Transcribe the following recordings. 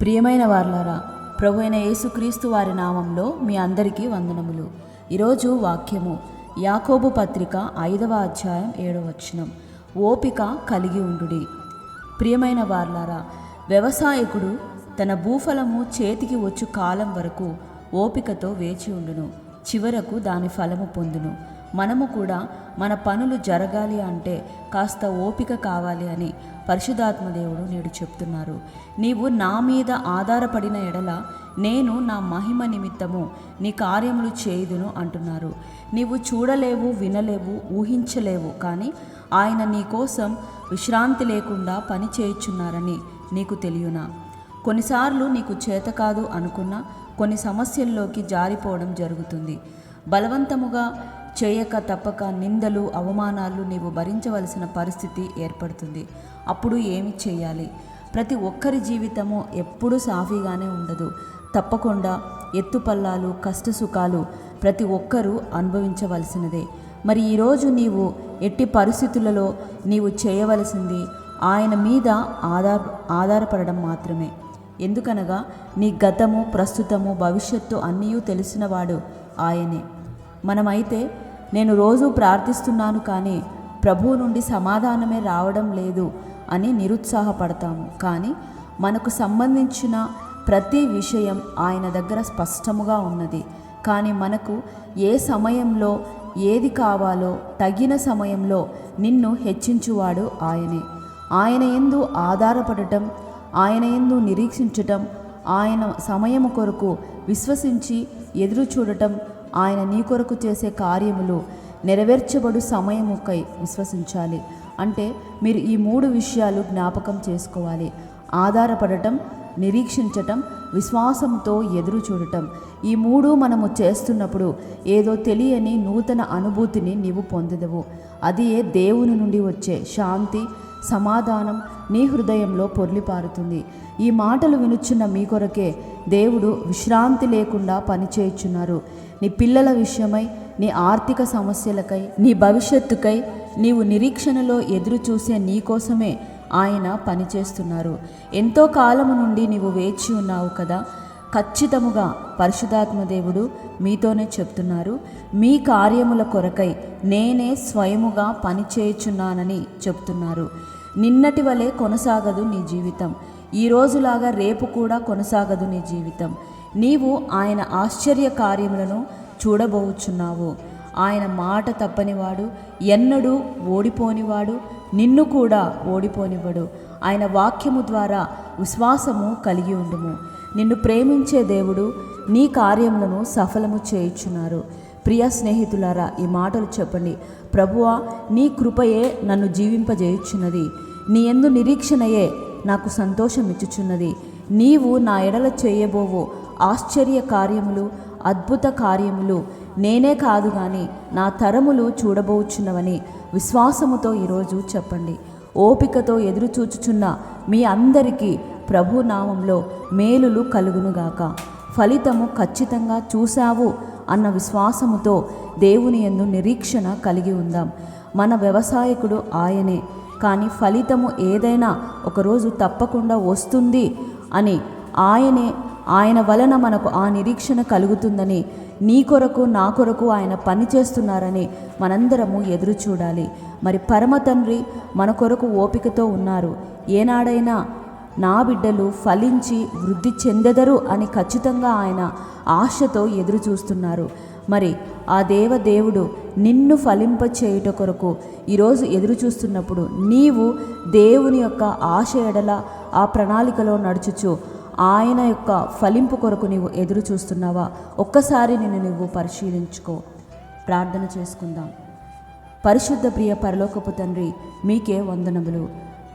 ప్రియమైన వార్లారా ప్రభు అయిన యేసుక్రీస్తు వారి నామంలో మీ అందరికీ వందనములు. ఈరోజు వాక్యము యాకోబు పత్రిక ఐదవ అధ్యాయం ఏడవ వచనం. ఓపిక కలిగి ఉండుడి. ప్రియమైన వార్లారా వ్యవసాయకుడు తన భూఫలము చేతికి వచ్చు కాలం వరకు ఓపికతో వేచి ఉండును. చివరకు దాని ఫలము పొందును. మనము కూడా మన పనులు జరగాలి అంటే కాస్త ఓపిక కావాలి అని పరిశుధాత్మదేవుడు నేడు చెప్తున్నారు. నీవు నా మీద ఆధారపడిన ఎడల నేను నా మహిమ నిమిత్తము నీ కార్యములు చేయుదును అంటున్నారు. నీవు చూడలేవు వినలేవు ఊహించలేవు కానీ ఆయన నీ కోసం విశ్రాంతి లేకుండా పని చేయుచున్నారని నీకు తెలియనా? కొన్నిసార్లు నీకు చేత కాదు అనుకున్న కొన్ని సమస్యల్లోకి జారిపోవడం జరుగుతుంది. బలవంతముగా చేయక తప్పక నిందలు అవమానాలు నీవు భరించవలసిన పరిస్థితి ఏర్పడుతుంది. అప్పుడు ఏమి చేయాలి? ప్రతి ఒక్కరి జీవితము ఎప్పుడూ సాఫీగానే ఉండదు. తప్పకుండా ఎత్తుపల్లాలు కష్టసుఖాలు ప్రతి ఒక్కరూ అనుభవించవలసినదే. మరి ఈరోజు నీవు ఎట్టి పరిస్థితులలో నీవు చేయవలసింది ఆయన మీద ఆధార ఆధారపడడం మాత్రమే. ఎందుకనగా నీ గతము ప్రస్తుతము భవిష్యత్తు అన్నీ తెలిసినవాడు ఆయనే. మనమైతే నేను రోజు ప్రార్థిస్తున్నాను కానీ ప్రభువు నుండి సమాధానమే రావడం లేదు అని నిరుత్సాహపడతాము. కానీ మనకు సంబంధించిన ప్రతి విషయం ఆయన దగ్గర స్పష్టముగా ఉన్నది. కానీ మనకు ఏ సమయంలో ఏది కావాలో తగిన సమయంలో నిన్ను హెచ్చించువాడు ఆయనే. ఆయన ఎందు ఆధారపడటం ఆయన ఎందు నిరీక్షించటం ఆయన సమయము కొరకు విశ్వసించి ఎదురు చూడటం ఆయన నీ కొరకు చేసే కార్యములు నెరవేర్చబడు సమయముకై విశ్వసించాలి. అంటే మీరు ఈ మూడు విషయాలు జ్ఞాపకం చేసుకోవాలి. ఆధారపడటం నిరీక్షించటం విశ్వాసంతో ఎదురు చూడటం. ఈ మూడు మనము చేస్తున్నప్పుడు ఏదో తెలియని నూతన అనుభూతిని నీవు పొందదవు. అది ఏ దేవుని నుండి వచ్చే శాంతి సమాధానం నీ హృదయంలో పొర్లిపారుతుంది. ఈ మాటలు వినుచున్న మీ కొరకే దేవుడు విశ్రాంతి లేకుండా పనిచేయుచున్నారు. నీ పిల్లల విషయమై నీ ఆర్థిక సమస్యలకై నీ భవిష్యత్తుకై నీవు నిరీక్షణలో ఎదురు చూసే నీ కోసమే ఆయన పనిచేస్తున్నారు. ఎంతో కాలము నుండి నీవు వేచి ఉన్నావు కదా ఖచ్చితముగా పరిశుధాత్మదేవుడు మీతోనే చెప్తున్నారు. మీ కార్యముల కొరకై నేనే స్వయముగా పనిచేయుచున్నానని చెప్తున్నారు. నిన్నటి వలె కొనసాగదు నీ జీవితం. ఈ రోజులాగా రేపు కూడా కొనసాగదు నీ జీవితం. నీవు ఆయన ఆశ్చర్య కార్యములను చూడబోచున్నావు. ఆయన మాట తప్పనివాడు ఎన్నడూ ఓడిపోనివాడు నిన్ను కూడా ఓడిపోనివ్వడు. ఆయన వాక్యము ద్వారా విశ్వాసము కలిగి ఉండుము. నిన్ను ప్రేమించే దేవుడు నీ కార్యములను సఫలము చేయుచున్నారు. ప్రియ స్నేహితులారా ఈ మాటలు చెప్పండి. ప్రభువా నీ కృపయే నన్ను జీవింపజేయుచున్నది. నీ ఎందు నిరీక్షణయే నాకు సంతోషం ఇచ్చుచున్నది నీవు నా ఎడల చేయబోవు ఆశ్చర్య కార్యములు అద్భుత కార్యములు. నేనే కాదు కానీ నా తరములు చూడబోచున్నవని విశ్వాసముతో ఈరోజు చెప్పండి. ఓపికతో ఎదురు చూచుచున్న మీ అందరికీ ప్రభు నామంలో మేలులు కలుగునుగాక. ఫలితము ఖచ్చితంగా చూశావు అన్న విశ్వాసముతో దేవుని ఎందు నిరీక్షణ కలిగి ఉందాం. మన వ్యవసాయకుడు ఆయనే. కానీ ఫలితము ఏదైనా ఒకరోజు తప్పకుండా వస్తుంది అని ఆయనే ఆయన వలన మనకు ఆ నిరీక్షణ కలుగుతుందని నీ కొరకు నా కొరకు ఆయన పని చేస్తున్నారని మనందరము ఎదురు చూడాలి. మరి పరమ తండ్రి మన కొరకు ఓపికతో ఉన్నారు. ఏనాడైనా నా బిడ్డలు ఫలించి వృద్ధి చెందెదరు అని ఖచ్చితంగా ఆయన ఆశతో ఎదురు చూస్తున్నారు మరి ఆ దేవ దేవుడు నిన్ను ఫలింప చేయుట కొరకు ఈరోజు ఎదురు చూస్తున్నప్పుడు నీవు దేవుని యొక్క ఆశ ఎడల ఆ ప్రణాళికలో నడుచుచు. ఆయన యొక్క ఫలింపు కొరకు నీవు ఎదురు చూస్తున్నావా ఒక్కసారి నిన్ను నువ్వు పరిశీలించుకో. ప్రార్థన చేసుకుందాం. పరిశుద్ధ ప్రియ పరలోకపు తండ్రి మీకే వందనములు.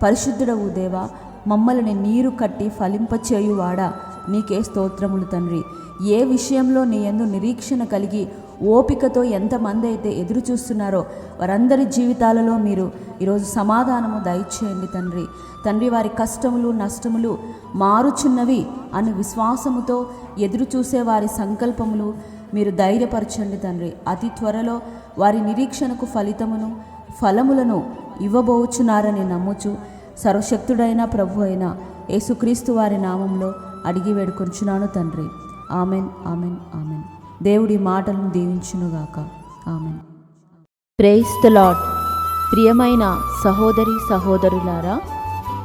పరిశుద్ధుడవు దేవా మమ్మల్ని నీరు కట్టి ఫలింపచేయువాడా? నీకే స్తోత్రములు తండ్రి. ఏ విషయంలో నీ ఎందు నిరీక్షణ కలిగి ఓపికతో ఎంతమంది అయితే ఎదురు చూస్తున్నారో వారందరి జీవితాలలో మీరు ఈరోజు సమాధానము దయచేయండి తండ్రి. తండ్రి వారి కష్టములు నష్టములు మారుచున్నవి అని విశ్వాసముతో ఎదురు చూసే వారి సంకల్పములు మీరు ధైర్యపరచండి తండ్రి. అతి త్వరలో వారి నిరీక్షణకు ఫలితమును ఫలములను ఇవ్వబోచున్నారని నమ్ముచు సర్వశక్తుడైన ప్రభు అయిన యేసుక్రీస్తు వారి నామంలో అడిగి వేడుకొంచున్నాను తండ్రి. Amen amen amen. దేవుడి మాటలను దీవించునుగాక ఆమెన్. ప్రేస్ ద లాడ్ ప్రియమైన సహోదరి సహోదరులారా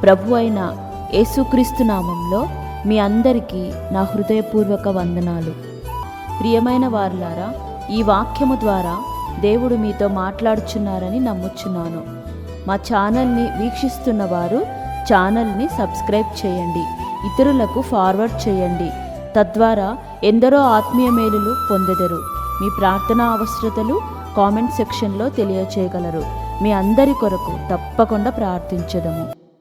ప్రభు అయిన యేసుక్రీస్తు నామంలో మీ అందరికీ నా హృదయపూర్వక వందనాలు. ప్రియమైన వారులారా ఈ వాక్యము ద్వారా దేవుడు మీతో మాట్లాడుచున్నారని నమ్ముచున్నాను. మా ఛానల్ని వీక్షిస్తున్న వారు ఛానల్ని సబ్స్క్రైబ్ చేయండి. ఇతరులకు ఫార్వర్డ్ చేయండి. తద్వారా ఎందరో ఆత్మీయ మేలులు పొందెదరు. మీ ప్రార్థనా అవసరతలు కామెంట్ సెక్షన్లో తెలియచేయగలరు. మీ అందరి కొరకు తప్పకుండా ప్రార్థించదము